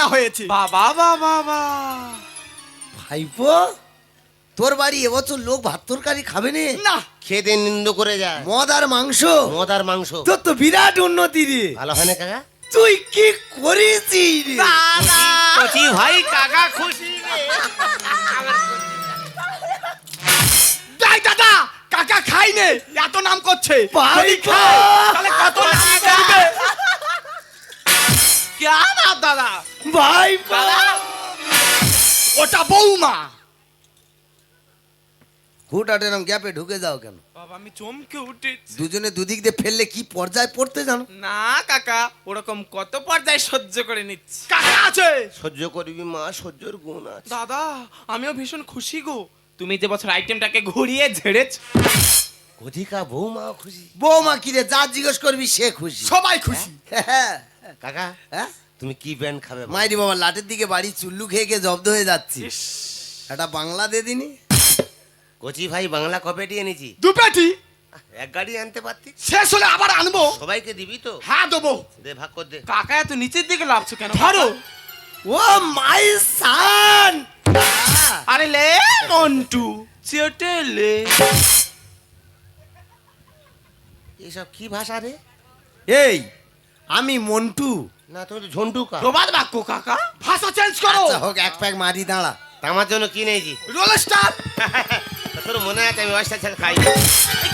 আনা হয়েছে। বাবা বাবা বা ভাইপো তোর বাড়ি এবছর লোক ভাত তরকারি খাবে নে। না। খেতে নিন্দ করে যায়। মদ আর মাংস। মদ আর মাংস। তোর তো বিরাট উন্নতি রে। ভালো হয় না কাকা? তুই কি করেছিস রে? কচি ভাই কাকা খুশি দাদা কাকা খাইনে এত নাম করছে। ভাই যদি তাহলে কত নাম করবে? क्या नाम दादा ভাই ওটা বৌমা হুটহাট এরম গ্যাপে ঢুকে যাও কেন বাবা আমি চমকে উঠেছি দুজনে দুদিক দিয়ে ফেললে কি পর্যায়ে পড়তে জানো না কাকা ওরকম কত পর্যায়ে সহ্য করে নিচ্ছি কাকা আছে সহ্য করবি মা সহ্যর গুণ আছে দাদা আমিও ভীষণ খুশি গো তুমি যে বছর আইটেমটাকে ঘুরিয়ে ঝেড়েছ অধিকা বৌমা খুশি বৌমা কি রে যা জিজ্ঞেস করবি সে খুশি সবাই খুশি হ্যাঁ কাকা হ্যাঁ? তুমি কি ব্যান্ড খাবে বলো? মাইরি বাবা লাটের দিকে বাড়ি চুল্লু খেয়ে খেয়ে জব্দ হয়ে যাচ্ছি। একটা বাংলা দে দিনি। কচি ভাই বাংলা কপেটি এনেছি? দু পেটি। এক গাড়ি আনতে পারতি শেষ হলে আবার আনব। সবাইকে দিবি তো? হ্যাঁ দেবো। দে ভাগ কর দে। কাকা এত নিচের দিকে লাভছো কেন? ধরো। ও মাই সান। আরে লে মন্টু চেটে লে। এইসব কি ভাষা রে? এই আমি মন্টু। না তুমি তো ঝন্টু কা। প্রবাদ বাক্য কাকা? ভাষা চেঞ্জ করো। আচ্ছা হোক এক প্যাক মারি দাঁড়া। আমার জন্য কিনেছি রোল স্টার তোর মনে আছে আমি ওয়াইসটা ছেড়ে খাই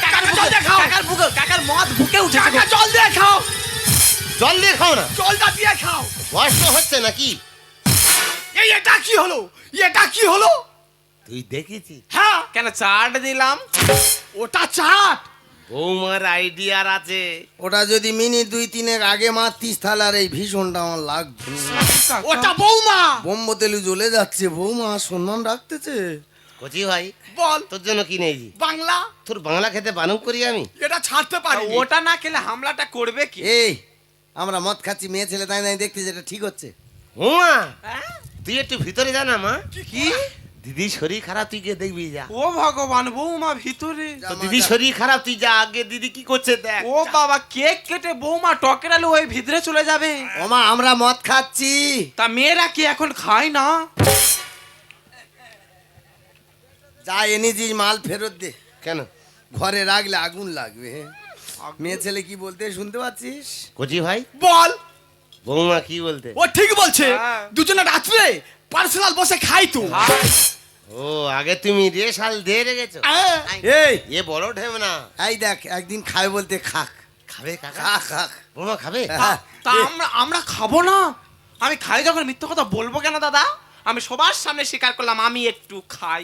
কাকার জল দিয়ে খাও কাকার বুকে কাকার মদ বুকে উঠে কাকা জল দিয়ে খাও। জল দিয়ে খাও না? জলটা দিয়ে খাও। বয়স তো হচ্ছে নাকি? এই এটা কি হলো? এটা কি হলো? তুই দেখেছি হ্যাঁ। কেন চাট দিলাম? ওটা চাট। বৌমার আইডিয়ার আছে। ওটা যদি মিনিট দুই তিনের আগে মারতিস তাহলে আর এই ভীষণটা আমার লাগবে। ওটা বৌমা! বোম্ব তেলু জ্বলে যাচ্ছে। বৌমা সম্মান রাখতেছে? কচি ভাই বল। তোর জন্য কিনেছি বাংলা? তোর বাংলা খেতে বানুক করি আমি? এটা ছাড়তে পারি। ওটা না খেলে হামলাটা করবে কি? এই আমরা মদ খাচ্ছি মেয়ে ছেলে তাই নাই দেখতে যেটা ঠিক হচ্ছে। হুমা হ্যাঁ? তুই একটু ভিতরে যা না মা। কি দিদি শরীর খারাপ তুই গিয়ে দেখবি যা। ও ভগবান বৌমা ভিতরে। তো দিদি শরীর খারাপ তুই যা আগে দিদি কি করছে দেখ ও বাবা কেক কেটে বৌমা টকের আলু ওই ভিতরে চলে যাবে। ওমা আমরা মদ খাচ্ছি। তা মেয়েরা কি এখন খায় না? যা এনেছিস মাল ফেরত দে। কেন? ঘরে রাখলে আগুন লাগবে। মেয়ে ছেলে কি বলতে শুনতে পাচ্ছিস? কচি ভাই? বল। বৌমা কি বলতে? ও ঠিক বলছে। হ্যাঁ। দুজনে রাত্রে পার্সোনাল বসে খাই তো। খায়। ও আগে তুমি রেশাল দিয়ে রেখেছো। এই! এ বড় ঢেম না এই দেখ একদিন খাবে বলতে খাক। খাবে কাকা? খাক বৌমা খাবে? হ্যাঁ। তা আমরা আমরা খাব না? আমি খাই যখন মিথ্যে কথা বলব কেন দাদা? আমি সবার সামনে স্বীকার করলাম আমি একটু খাই।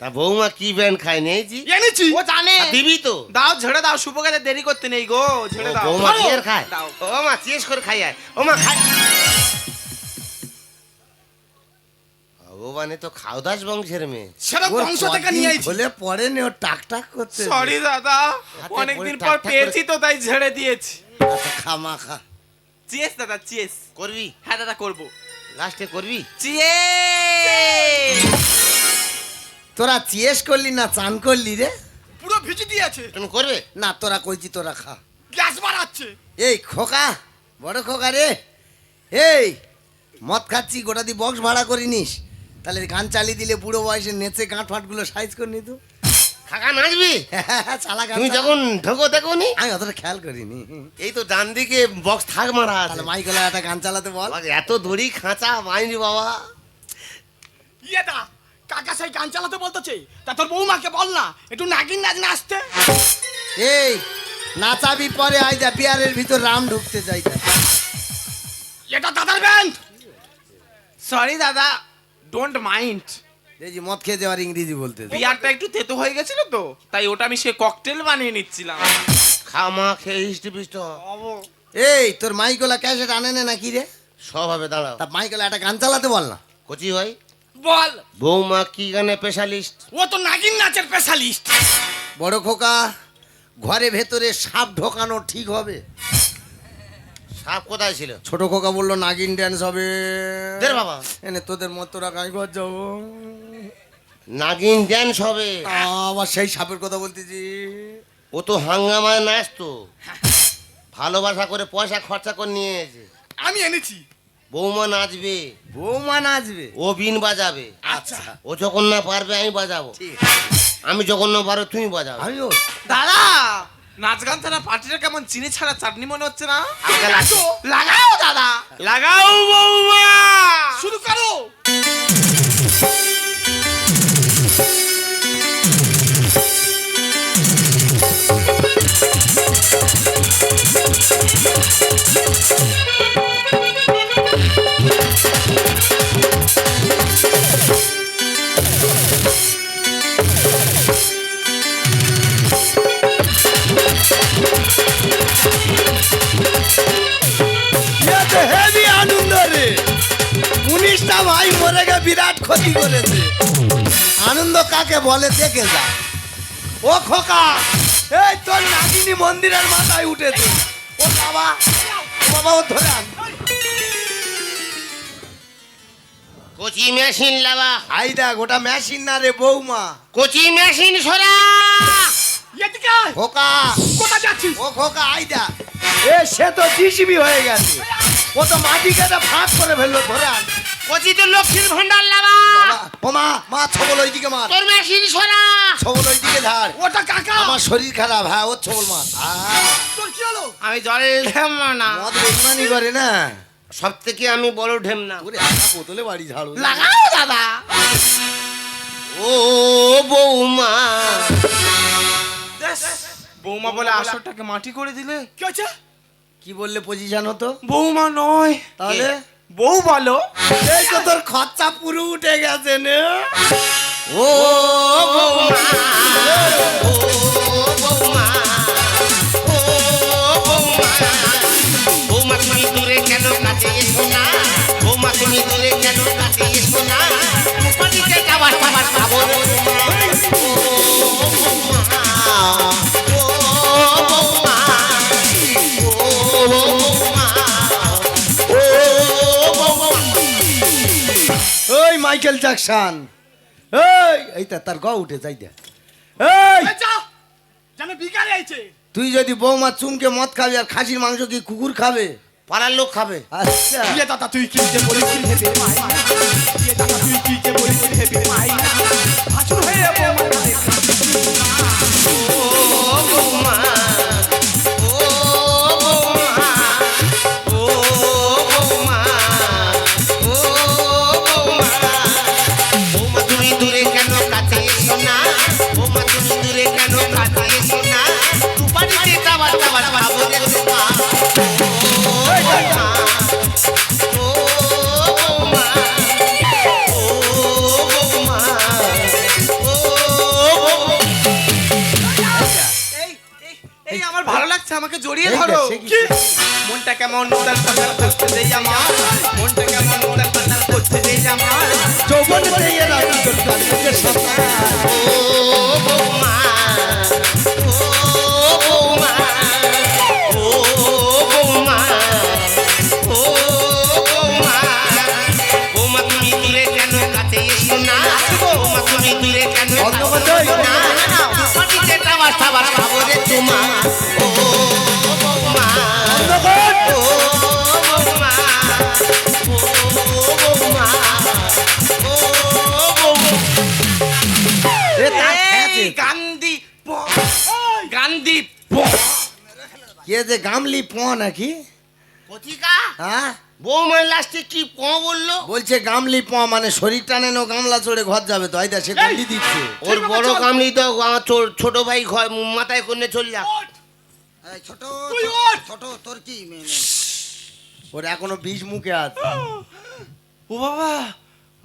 তা বৌমা কি ব্যান্ড খায় নিয়েছি এনেছি? ও জানে। দিবি তো। দাও ঝেড়ে দাও শুভ কাজে দেরি করতে নেই গো ঝেড়ে দাও। বৌমা ধরো। খায়? দাও। ও মা চেস করে খাই আয় ও মা খাই ভগবানে তো খাওদাস বংশের মেয়ে। সেটা বংশ থেকে নিয়ে আইছি। হলে পরে নে ও টাক টাক করতে সরি দাদা অনেকদিন পর পেয়েছি তো তাই ঝেড়ে দিয়েছি। খামা খা। চিয়েস দাদা চিয়েস করবি? হ্যাঁ দাদা করব। লাস্টে করবি? চিয়েস তোরা চিয়েস করলি না চান করলি রে? পুরো ভিজি দিয়েছে। তুমি করবে? না তোরা কইছি তোরা খা। গ্যাস বাড়াচ্ছে। এই খোকা বড় খোকা রে। এই মদ খাচ্ছি গোটা দি বক্স ভাড়া করে নিস। তাহলে গান চালিয়ে দিলে বুড়ো বয়সে নেচে গাঁট ফাটগুলো সাইজ করে নিত খাকা নাচবি? চালা গান তুমি। যখন ঢোকো দেখো নি আমি অতটা খেয়াল করিনি। এই তো ডান দিকে বক্স থাক মারা আছে। মাইকেলে একটা গান চালাতে বল। এত দড়ি খাঁচা মাইনি বাবা। ইয়েটা কাকা সেই গান চালাতে বলতেছে। তা তোর বৌমাকে বল না একটু নাগিন নাচ নাচতে। এই নাচাবি পরে আই যা বিয়ারের ভিতর রাম ঢুকতে যাই এটা দাদার ব্যান্ড সরি দাদা। ডোন্ট মাইন্ড যে মদ খেয়ে যাওয়ার ইংরেজি বলতে দে। বিয়ারটা একটু তেতো হয়ে গেছিল তো তাই ওটা আমি সে ককটেল বানিয়ে নিচ্ছিলাম। খামা খেয়ে হিস্টি পিষ্ট। এই তোর মাইকোলা ক্যাসেট আনে না নাকি রে? সব হবে দাঁড়াও। তা মাইকোলা একটা গান চালাতে বল না। কচি ভাই বল। বৌমা কি গানে স্পেশালিস্ট ও তো নাগিন নাচের স্পেশালিস্ট বড় খোকা ঘরে ভেতরে সাপ ঢোকানো ঠিক হবে। সাপ কোথায় ছিল? ছোট খোকা বলল নাগিন ড্যান্স হবে। বাবা। এনে তোদের মত গাই ঘর যাব। নাগিন ড্যান্স হবে। আবার সেই সাপের কথা বলতেছি। ও তো হাঙ্গামায় নাচতো ভালোবাসা করে পয়সা খরচা করে নিয়ে এসে আমি এনেছি। বৌমা নাচবে। বৌমা নাচবে। ও বিন বাজাবে। আচ্ছা। ও যখন না পারবে আমি বাজাবো। আমি যখন না পারো তুমি বাজাবো। দাদা নাচ গান ছাড়া পার্টিটা কেমন চিনি ছাড়া চাটনি মনে হচ্ছে না? লাগাও! দাদা! লাগাও বৌমা! শুরু করো! হেভি গে বিরাট ক্ষতি করেছে। আনন্দ কাকে বলে দেখে যা। ও খোকা এই তোর নাগিনী মন্দিরের মাথায় উঠেছে। ও বাবা বাবা ও ধরে আন। কচি মেশিন লাবা। আই দেখ ওটা মেশিন না রে বৌমা। কচি মেশিন সরা। এদিকে খোকা কোথায় যাচ্ছিস? ও খোকা আই দেখ। এ সে তো জিসিবি হয়ে গেছে। ও তো মাটি কেটে ফাঁক করে ফেলল ধরে আন। কচি তো লক্ষ্মীর ভান্ডার লাবা। বাবা, ও মা ছবল ওইদিকে মার। তোর মেশিন সরা ছবল ওইদিকে ধার। ওটা কাকা। আমার শরীর খারাপ হ্যাঁ ওর ছবল মার। তোর কি হলো? আমি জল দেবো না মদ করে না। সব থেকে আমি বড় ঢেম না। ওরে একটা বোতলে বাড়ি ঝাড়ু। লাগাও দাদা। ও বৌমা। বৌমা বলে আসরটাকে মাটি করে দিলে কি হয়েছে কি বললে পজিশন হতো বৌমা নয়। তাহলে? বউ বলো এই তো তোর খরচা পুরো উঠে গেছে নে। ও বৌমা। তুমি দূরে কেন কাছে এসো না? বৌমা তুমি দূরে কেন কাছে এসো না? খাব। মাইকেল জ্যাকসন এই এইটা তার গ উঠে যাই দে। এই! জানে বিকারে আইছে। তুই যদি বৌমা চুমকে মদ খাবি আর খাসির মাংস কি কুকুর খাবে? পাড়ার লোক খাবে। আচ্ছা। ইয়ে দাদা তুই কি যে বলিস হেবে মাইনা ইয়ে দাদা তুই কি যে বলিস হেবে মাইনা ভাসুর হয়ে বৌমা ও বৌমা। আমার ভালো লাগছে আমাকে জড়িয়ে ধরো? মনটা কেমন পাতার করতে দেই আমার মনটা কেমন করতে দেই আমার যৌবন দিয়ে রাখি ও বৌমা ও বৌমা ও বৌমা ও বৌমা বৌমা তুমি দূরে কেন কাছে এসো না বৌমা তুমি দূরে কেন বন্ধ কর কাছে দে। এসো না পাটিতে টাবার টাবার খাব রে তোমা গান্ধী কে যে গামলি প নাকি পতিকা হ্যাঁ বৌমার লাস্টে কি প বলল? বলছে গামলি প মানে শরীর টানে নো গামলা চড়ে ঘর যাবে তো আইদা সে গন্ডি দিচ্ছে। ওর বড় গামলি তো আমার ছোট ভাই ঘর মাথায় করে চল যা। ছোট তুই ছোট তোর কি? ওর এখনও বিষ মুখে আছে। ও বাবা!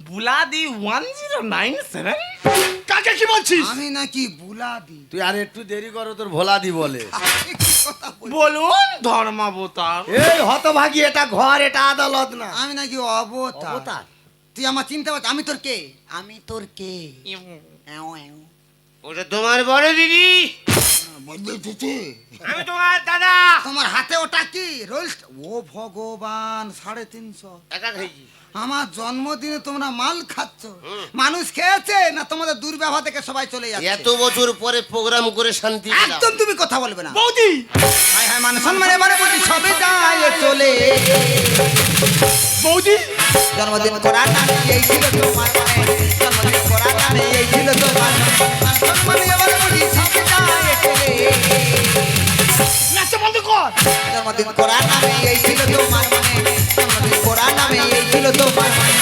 বুলাদি ওয়ান জিরো নাইন সেভেন কাকে কি বলছিস? আমি নাকি বুলাদি। তুই আর একটু দেরি করো তোর ভোলাদি বলে। বলুন ধর্মাবতার। এই হতভাগী এটা ঘর এটা আদালত না। আমি নাকি অবতার। অবতার? তুই আমার চিন্তা পাচ্ছ আমি তোর কে? আমি তোর কে। ওটা তোমার বড় দিদি। আমি তোমার দাদা। তোমার হাতে ওটা কি? রোলস ও ভগবান সাড়ে তিনশো। আমার জন্মদিনে তোমরা মাল খাচ্ছ। মানুষ খেয়েছে না তোমাদের দুর্ব্যবহার থেকে সবাই চলে এত বছর পরে প্রোগ্রাম করে শান্তি একদম তুমি কথা বলবে না। বৌদি! হায় হায় মানে সম্মান এবারে বলছি সবে যায় চলে। বৌদি! জন্মদিন করার নামে এই ছিল তোমার জন্মদিন করার নামে এই ছিল তোমার মনে। সম্মানে এবার বুঝি নাচতে বন্ধ কর। জন্মদিন করার নামে এই ছিল তোমার মনে। জন্মদিন করার নামে এই ছিল তোমার মনে।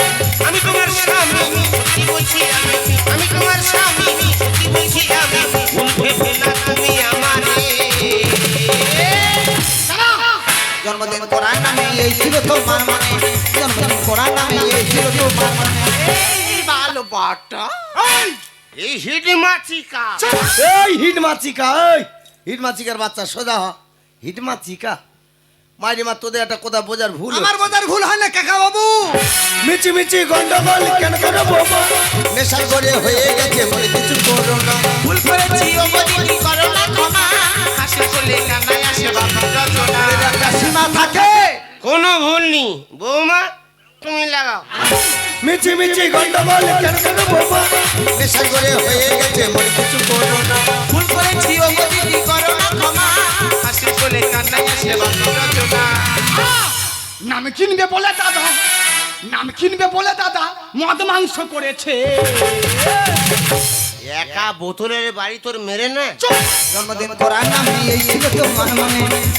আমি তোমার স্বামী সত্যি বলছি আমি আমি তোমার স্বামী সত্যি বলছি আমি ভুল ভেবে না তুমি আমারে জন্মদিন করার নামে এই ছিল তোমার মনে। জন্মদিন করার নামে এই ছিল তোমার মনে। এই ভালো বাটা এই! এই হিট মাছিকা এই হিট মাছিকা এই। হিট মাছিকার বাচ্চা সোজা হ। হিট মাছিকা মাইরে মা তোদের একটা কথা বোঝার ভুল আমার। বোঝার ভুল হয় না কাকা বাবু মিচি মিচি গন্ডগোল কেন কেন বোমা? নেশার করে হয়ে গেছে বলে কিছু করো না। ভুল করেছি ও বদিনি করো না ক্ষমা। হাসি চলে কান্নায় আসে বাবা রচনা। একটা সীমা থাকে। কোনো ভুল নেই। বৌমা তুমি লাগাও। মিচি মিচি গন্ডগোল কেন কেন বোমা? নেশার করে হয়ে গেছে বলে কিছু করো না। ভুল করেছি ও বদিনি করো না ক্ষমা। হাসি চলে কান্নায় আসে রচনা। নাম কিনবে বলে দাদা নাম কিনবে বলে দাদা মদ মাংস করেছে। একা বোতলের বাড়ি তোর মেরে না। জন্মদিন করার নামে এই ছিল তোমার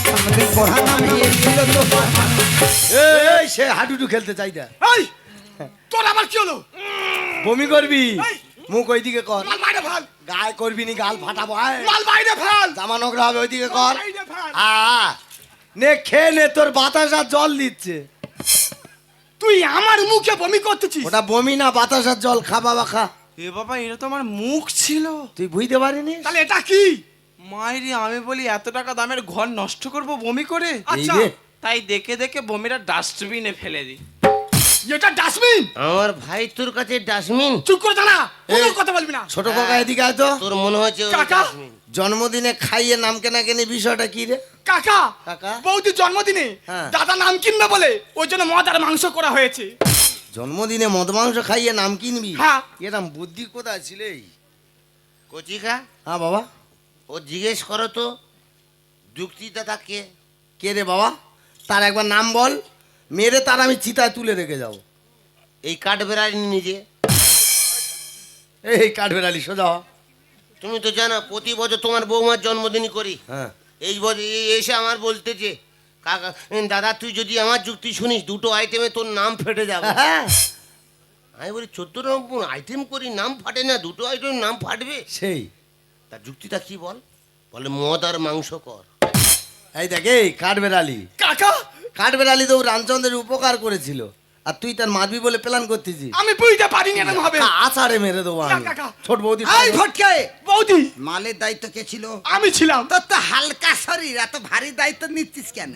জন্মদিন করার নামে এই ছিল তোমার মনে। এই সে হাডুডু খেলতে চাই না। এই তোর আবার কি হলো? বমি করবি! মুখ ওইদিকে কর। মাল বাইরে ফেল গায়ে করবি নি গাল ফাটাবো আয়। মাল বাইরে ফেল জামা নোংরা হবে ওইদিকে কর। আ নে খেয়ে নে তোর বাতাস আর জল দিচ্ছে। তুই আমার মুখে বমি করতেছিস? ওটা বমি না বাতাস আর জল খা বাবা খা। এ বাবা এটা তো আমার মুখ ছিল। তুই বুঝতে পারিনি? তাহলে এটা কি? মাইরি আমি বলি এত টাকা দামের ঘর নষ্ট করব বমি করে? আচ্ছা। তাই দেখে দেখে বমিটা ডাস্টবিনে ফেলে দিই। এটা ডাস্টবিন। আমার ভাই তোর কাছে ডাস্টবিন? চুপ করে দাঁড়া কোনো কথা বলবি না। ছোট কাকা এদিকে আয় তো। তোর মনে হচ্ছে কাকা! জন্মদিনে খাইয়ে নাম কেনা কেনি বিষয়টা কি রে? কাকা কাকা? বৌদি জন্মদিনে হ্যাঁ। দাদা নাম কিনবে বলে ওই জন্য মদ আর মাংস করা হয়েছে। জন্মদিনে মদ মাংস খাইয়ে নাম কিনবি? হ্যাঁ। এরম বুদ্ধি কোথায় ছিল? কচিকা? হ্যাঁ বাবা। ও জিজ্ঞেস করো তো যুক্তিদাতা কে? কে রে বাবা? তার একবার নাম বল। মেরে তার আমি চিতায় তুলে রেখে যাব। এই কাঠ বেড়ালি নিজে। এই কাঠবেড়ালি সোজা হ। তুমি তো জানো প্রতি বছর তোমার বৌমার জন্মদিনই করি। হ্যাঁ। এই বছর এই এসে আমার বলতেছে কাকা দাদা তুই যদি আমার যুক্তি শুনিস দুটো আইটেমে তোর নাম ফেটে যাবে। হ্যাঁ আমি বলি চোদ্দ রকম আইটেম করি নাম ফাটে না দুটো আইটেম নাম ফাটবে? সেই। তার যুক্তিটা কি বল? বলে মদ আর মাংস কর। এই দেখ এই কাঠবেড়ালি। কাকা কাঠবেড়ালি তো রামচন্দ্রের উপকার করেছিল। আর তুই তার মারবি বলে প্ল্যান করতেছিস? আমি বুঝতে পারিনি এরকম হবে আছাড়ে মেরে দেবো আমি। কাকা। ছোট বৌদি এই ফটকে বৌদি। মালের দায়িত্ব কে ছিল? আমি ছিলাম। তোর তো হালকা শরীর এত ভারী দায়িত্ব নিচ্ছিস কেন?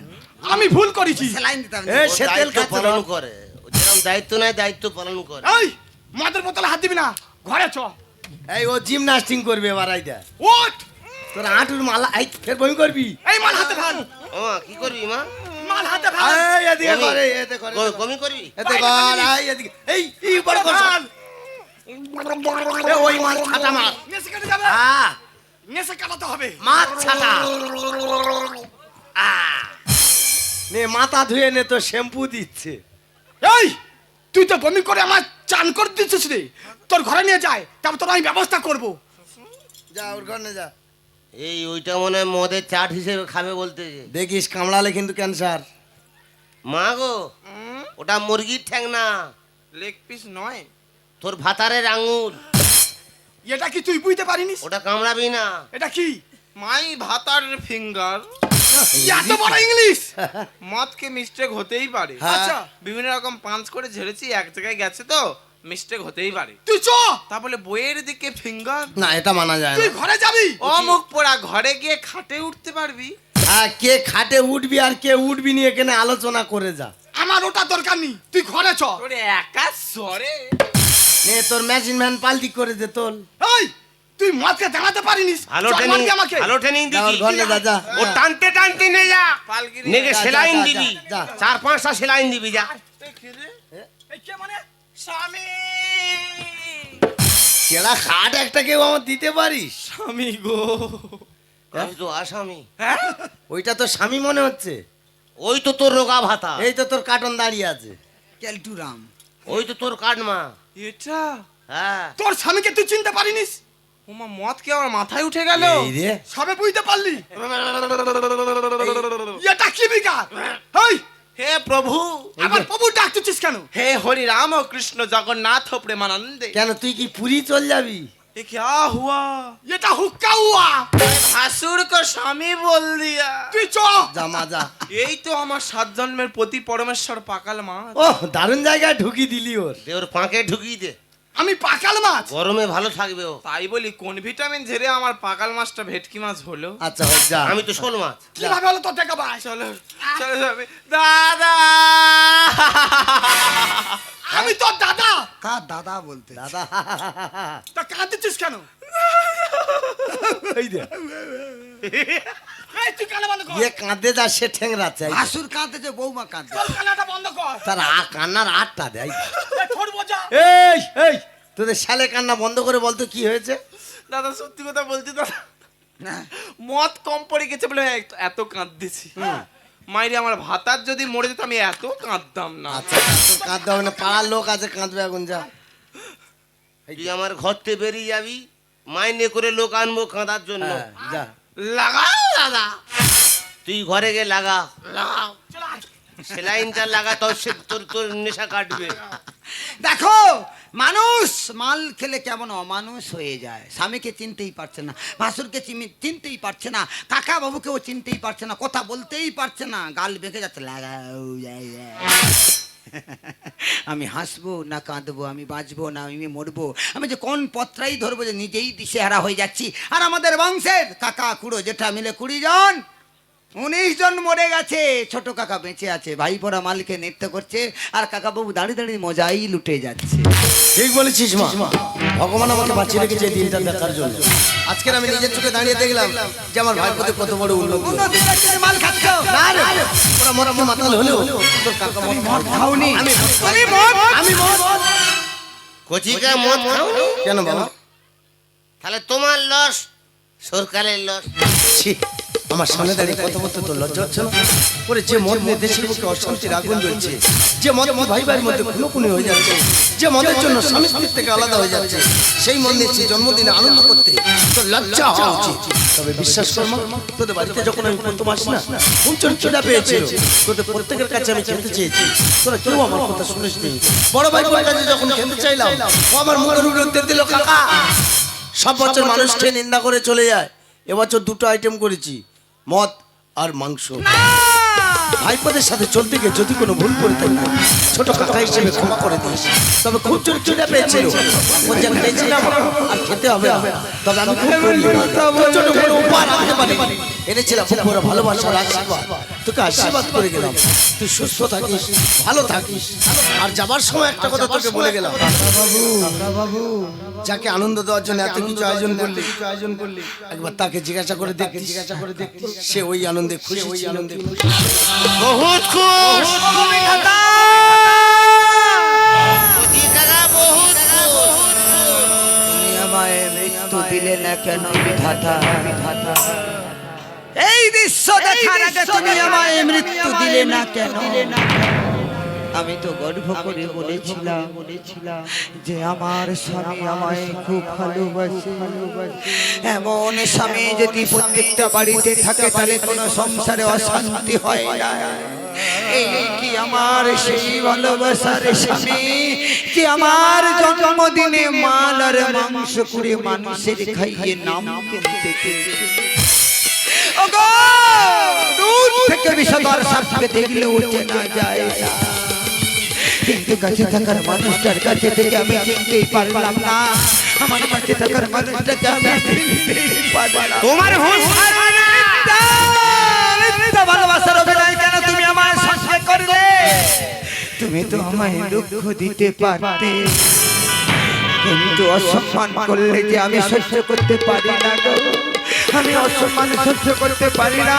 আমি ভুল করেছি। সেলাইন দিতে হবে। এ, সে তেল দায়িত্ব খাচ্ছে পালন করে। যেরকম দায়িত্ব নেয় দায়িত্ব পালন করে। এই মদের বোতলে হাত দিবি না। ঘরে চ। এই ও জিমনাস্টিং করবে এবার আই দেখ। ওঠ তোর হাঁটুর মালা এই ফের বমি করবি? এই মাল হাতে ফেল। ও মা, কি করবি মা? মাল হাতে এই এদিকে। কর এই এতে কর কমি করবি এতে কর? এই এদিকে। এই এই বড় কর। এ, ওই ছাটা মাছ নেশে কেটে যাবে। আ নেশে কাটাতে হবে। মাছ ছাটা আ নে মাথা ধুয়ে নে তো শ্যাম্পু দিচ্ছে। এই তুই তো বমি করে আমার চান করে দিচ্ছিস রে। তোর ঘরে নিয়ে যায় তারপর তোর আমি ব্যবস্থা করব। যা ওর ঘরে যা। এই ওইটা মনে হয় মদের চাট হিসেবে খাবে বলতে দেখিস কামড়ালে কিন্তু ক্যান্সার। মা গো ওটা মুরগির ঠ্যাং না লেগ পিস নয়। তোর ভাতারের আঙুল। এটা কি তুই বুঝতে পারিনি ওটা কামড়াবি না। এটা কি? মাই ভাতার ফিঙ্গার। এত বড় ইংলিশ! মদকে মিস্টেক হতেই পারে। হ্যাঁ। আচ্ছা বিভিন্ন রকম পাঞ্চ করে ঝেড়েছি এক জায়গায় গেছে তো? মিস্টেক হতেই পারে। তুই চ। তা বলে বইয়ের দিকে ফিঙ্গার না এটা মানা যায় তুই না। ঘরে যাবি? অমুক পোড়া ঘরে গিয়ে খাটে উঠতে পারবি? হ্যাঁ কে খাটে উঠবি আর কে উঠবি নিয়ে এখানে আলোচনা করে যা। আমার ওটা দরকার নেই। তুই ঘরে চ। তোরে একা সরে। নে তোর মেশিন ম্যান পাল্টি করে দে তোল এই তুই মদকে দাঁড়াতে পারিনিস। ভালো চল ট্রেনিং মারবি আমাকে। ভালো ট্রেনিং দিবি। ঘরে যা যা। ও টানতে টানতে নে যা। পালগিরি নেগে যা, সেলাইন যা, দিবি। যা, যা। চার পাঁচটা সেলাইন দিবি যা। এই কে মানে? স্বামী! খাট একটা কেউ আমার দিতে পারিস? স্বামী গো। আমি তো আসামি। হ্যাঁ? ওইটা তো স্বামী মনে হচ্ছে? ওই তো তোর রোগা ভাতা। এই তো তোর কার্টন দাঁড়িয়ে আছে। কেলটুরাম ওই তো তোর কাঠ মা। এটা? হ্যাঁ। তোর স্বামীকে তুই চিনতে পারিনিস? ওমা মদ কি আমার মাথায় উঠে গেল? এই রে। সবে বুঝতে পারলি? এটা কি বিকার? হেই! হে প্রভু আবার প্রভু ডাকতেছিস কেন হে হরি রাম ও কৃষ্ণ জগন্নাথ প্রেমানন্দে কেন তুই কি পুরী চল যাবি ये क्या हुआ এটা হুক্কা হুয়া ভাসুর কো স্বামী বল দিয়া তুই চ যা মা যা এই তো আমার সাত জন্মের প্রতি পরমেশ্বর পাকাল মা ও দারুণ জায়গায় ঢুকি দিলি ওর দে ওর পাঁকে ঢুকিয়ে দে আমি পাকাল মাছ গরমে ভালো থাকবে ও তাই বলি কোন ভিটামিন ঝেড়ে আমার পাকাল মাছটা ভেটকি মাছ হলো আচ্ছা হোক যা আমি তো শোল মাছ কীভাবে হলো তোর টাকা ভাই চলো চলো দাদা আমি তোর দাদা। কার দাদা বলতে? দাদা। তা কাঁদতেছিস কেন? এই দে এই তুই কানে বন্ধ কর। ইয়ে কাঁদে যা সে ঠেংরাচ্ছে এই দে। ভাসুর কাঁদতেছে বৌমা তোর কানাটা বন্ধ কর। তার আ কান্নার আটটা দেয়। এই ঠোঁট বোঝা। এই এই তোদের শালে কান্না বন্ধ করে বলতো কি হয়েছে? দাদা সত্যি কথা বলছি দাদা। না। মদ কম পড়ে গেছে বলে এত- এত কাঁদতেছি মাইরে আমার ভাতার যদি মরে যেত আমি এত কাঁদতাম না। কাঁদতাম কাঁদতে হবে না পাড়ার লোক আছে কাঁদবে এখন যা। তুই আমার ঘর থেকে বেরিয়ে যাবি মাইনে করে লোক আনব কাঁদার জন্য। হ্যাঁ, যা। লাগাও দাদা। তুই ঘরে গিয়ে লাগা লাগাও। সেলাইনটা লাগা তোর সে তোর তোর নেশা কাটবে। দেখো, মানুষ মাল খেলে কেমন অমানুষ হয়ে যায়। স্বামীকে চিনতেই পারছে না, ভাসুরকে চিনতেই পারছে না কাকা বাবুকেও চিনতেই পারছে না, কথা বলতেই পারছে না, গাল বেঁকে যাচ্ছে। আমি হাসবো না কাঁদবো, আমি বাঁচবো না, আমি মরবো। আমি যে কোন পত্রাই ধরবো যে নিজেই দিশেহারা হয়ে যাচ্ছি। আর আমাদের বংশের কাকা কুড়ো যেটা মিলে কুড়ি জন উনিশ জন মরে গেছে। ছোট কাকা বেঁচে আছে ভাই পড়া মালিকে নৃত্য করছে আর কাকা বাবু দাঁড়িয়ে দাঁড়িয়ে মজাই লুটে যাচ্ছে। ঠিক বলেছিস মা। ভগবান আমাকে বাঁচিয়ে রেখেছে এই দিনটা দেখার জন্য। আজকের আমি নিজের চোখে দাঁড়িয়ে দেখলাম যে আমার ভাই পথে কত বড় উন্নতি মাল খাচ্ছ। না রে ওরা মরা মাতাল হলেও তোর কাকা মদ মদ খাওনি। আমি মদ আমি মদ কচিকা মদ খাওনি? কেন বাবা? তাহলে তোমার লস সরকারের লস। ছি। আমার সামনে দাঁড়িয়ে কথা বলতে তোর লজ্জা হচ্ছে না? ওরে যে মদ নিয়ে দেশের বুকে অশান্তির আগুন জ্বলছে যে মদ ভাই ভাইয়ের মধ্যে খুনোখুনি হয়ে যাচ্ছে যে মদের জন্য স্বামী স্ত্রীর থেকে আলাদা হয়ে যাচ্ছে সেই মদ নিয়ে সেই জন্মদিনে আনন্দ করতে তোর লজ্জা হওয়া উচিত। তবে বিশ্বাস কর মা, তোদের বাড়িতে যখন আমি প্রথম আসি না খুব চরিত্রটা পেয়েছিল। তোদের প্রত্যেকের কাছে আমি খেতে চেয়েছি। তোরা কেউ আমার কথা শুনিস নি? বড় ভাই বোনের কাছে যখন খেতে চাইলাম ও আমার মুখের উপরে উত্তর দিল কাকা! সব বছর মানুষকে নিন্দা করে চলে যায়। এবছর দুটো আইটেম করেছি। মদ আর মাংস। ভাইপোদের সাথে চলতে গিয়ে যদি কোনো ভুল করে থাকি ছোট কাকা হিসেবে ক্ষমা করে দিস তবে খুব চরিত্রটা পেয়েছিল। ওর যা খেয়েছিলাম আর খেতে হবে তবে আমি গরিব। কোনো উপহার আনতে। এনেছিলাম ভালোবাসার আশীর্বাদ। তোকে আশীর্বাদ করে গেলাম। তুই সুস্থ থাকিস ভালো থাকিস। আর যাবার সময় একটা কথা তোকে বলে গেলাম। যাকে আনন্দ দেওয়ার জন্য এত কিছু আয়োজন করলি আয়োজন করলি। একবার তাকে জিজ্ঞাসা করে দেখ জিজ্ঞাসা করে দেখ সে ওই আনন্দে খুশি ওই আনন্দে খুশি। বহুত খুশ। মৃত্যু দিলে না কেন বিধাতা? বিধাতা এই দৃশ্য দেখার আগে তুমি আমায় মৃত্যু দিলে না কেন? আমি তো গর্ব করে বলেছিলাম বলেছিলাম যে আমার স্বামী আমায় খুব ভালোবাসে। এমন স্বামী যদি প্রত্যেকটা বাড়িতে থাকে তাহলে কোনো সংসারে অশান্তি হয় না। এই কি আমার সেই ভালোবাসার স্বামী? যে আমার জন্মদিনে মাল আর মাংস করে মানুষের খাইয়ে নাম কিনতে! দূর থেকে বিষধর সাপকে দেখলে উঠে না। যায় না। কিন্তু কাছে থাকার মানুষটার কাছে থেকে আমি চিনতেই পারলাম না। আমার কাছে থাকার মানুষটাকে আমি। তোমার ভালোবাসার অভিনয় কেন তুমি আমার সঙ্গে করলে? তুমি তো আমায় দুঃখ দিতে পারতে। কিন্তু অসম্মান করলে যে আমি সহ্য করতে পারি না গো। আমি অসম্মান সহ্য করতে পারি না।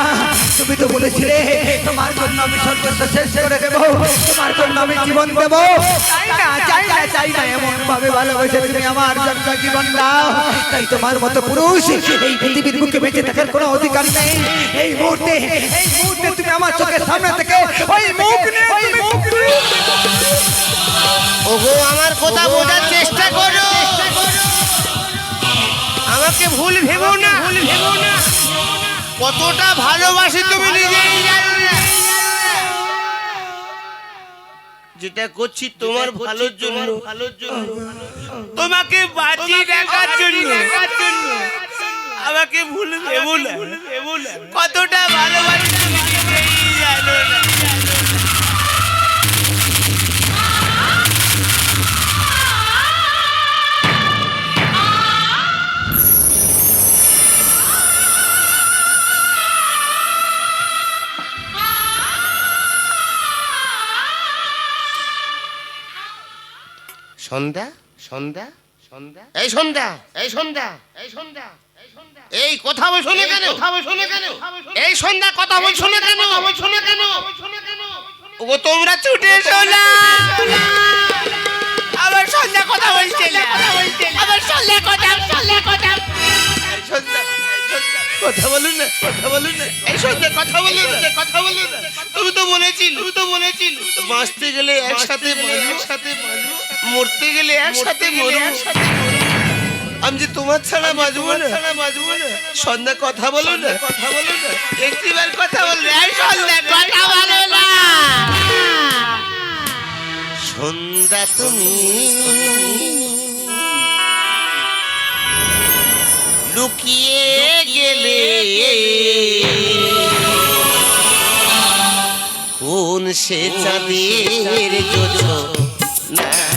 তুমি তো বলেছিলে তোমার জন্য আমি সর্বস্ব শেষ করে দেবো তোমার জন্য আমি জীবন দেবো। চাই না চাই না চাই না এমন ভাবে ভালোবেসে তুমি আমার জন্য জীবন দাও। তাই তোমার মতো পুরুষ এই পৃথিবীর বুকে বেঁচে থাকার কোনো অধিকার নেই। এই মুহূর্তে এই মুহূর্তে তুমি আমার চোখের সামনে থেকে ওই মুখ নিয়ে তুমি মুখ ওগো আমার কথা বোঝার চেষ্টা করো চেষ্টা করো। আমাকে ভুল ভেবো না। ভুল ভেবো না কতটা ভালোবাসি তুমি নিজেই জানো না। যেটা করছি তোমার ভালোর জন্য। ভালোর জন্য। তোমাকে বাঁচিয়ে রাখার জন্য। আমাকে ভুল ভেবো না। কতটা ভালোবাসি তুমি নিজেই জানো না। সন্ধ্যা সন্ধ্যা সন্ধ্যা। এই সন্ধ্যা এই সন্ধ্যা এই সন্ধ্যা এই কথা বলছো না কেন? কথা বলছো না কেন? এই সন্ধ্যা কথা বলছো না কেন? বলছো না কেন? ও তোমরা ছুটে এসো না। আবার সন্ধ্যা কথা বলছে আবার সন্ধ্যা কথা সন্ধ্যা কথা বলুন না কথা বলুন না। এই সন্ধ্যা কথা বলুন না। কথা বলুন না। তুমি তো বলেছিল তুমি তো বলেছিল বাঁচতে গেলে একসাথে একসাথে মরতে গেলে একসাথে মরো আমি যে তোমার ছাড়া বাঁচবো না। ছাড়া বাঁচবো না। সন্ধ্যা কথা বলো না। কথা বলো না। একটিবার কথা বলবে এই সন্ধ্যা কথা বলো না। সন্ধ্যা তুমি। লুকিয়ে গেলে। কোন সে চাঁদের যোজনা সন্ধ্যা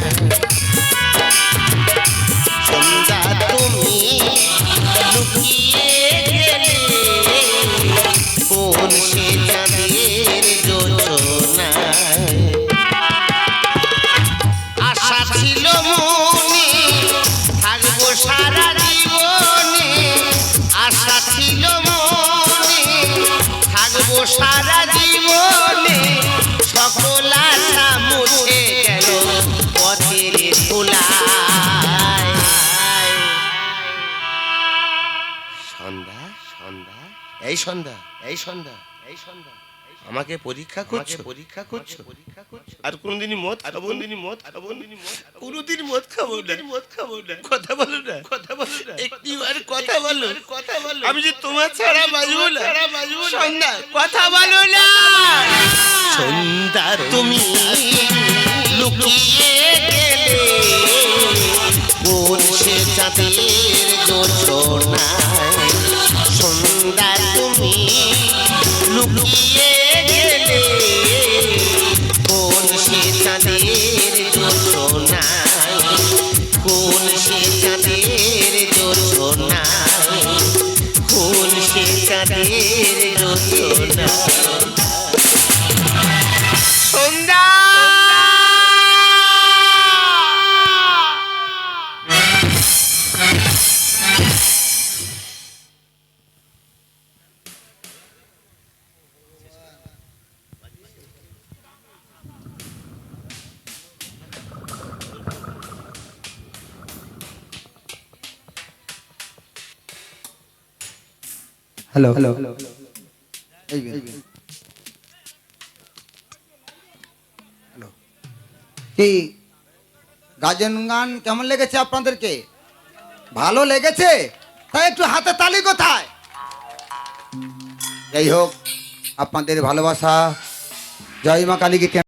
এই সন্ধ্যা এই সন্ধ্যা এই সন্ধ্যা আমাকে পরীক্ষা করছ? পরীক্ষা করছ? পরীক্ষা করছ? আর কোনদিনই মদ আর কোনদিনই মদ খাব? কোনদিন মদ খাব? না। মদ খাব না? কথা বলো না। কথা বলো না। একটিবার কথা বলো। কথা বলো। আমি যে তোমার ছাড়া বাজবো না। ছাড়া বাজবো সন্ধ্যা কথা বলো না। সন্ধ্যা তুমি লুকিয়ে গেলে কোন সে চাঁদের যোজনায় সন্ধ্যা লুকিয়ে হ্যালো হ্যালো কি গাজন গান কেমন লেগেছে আপনাদেরকে? ভালো লেগেছে? তাই একটু হাতে তালি কোথায়? যাই হোক আপনাদের ভালোবাসা জয় মা কালীকে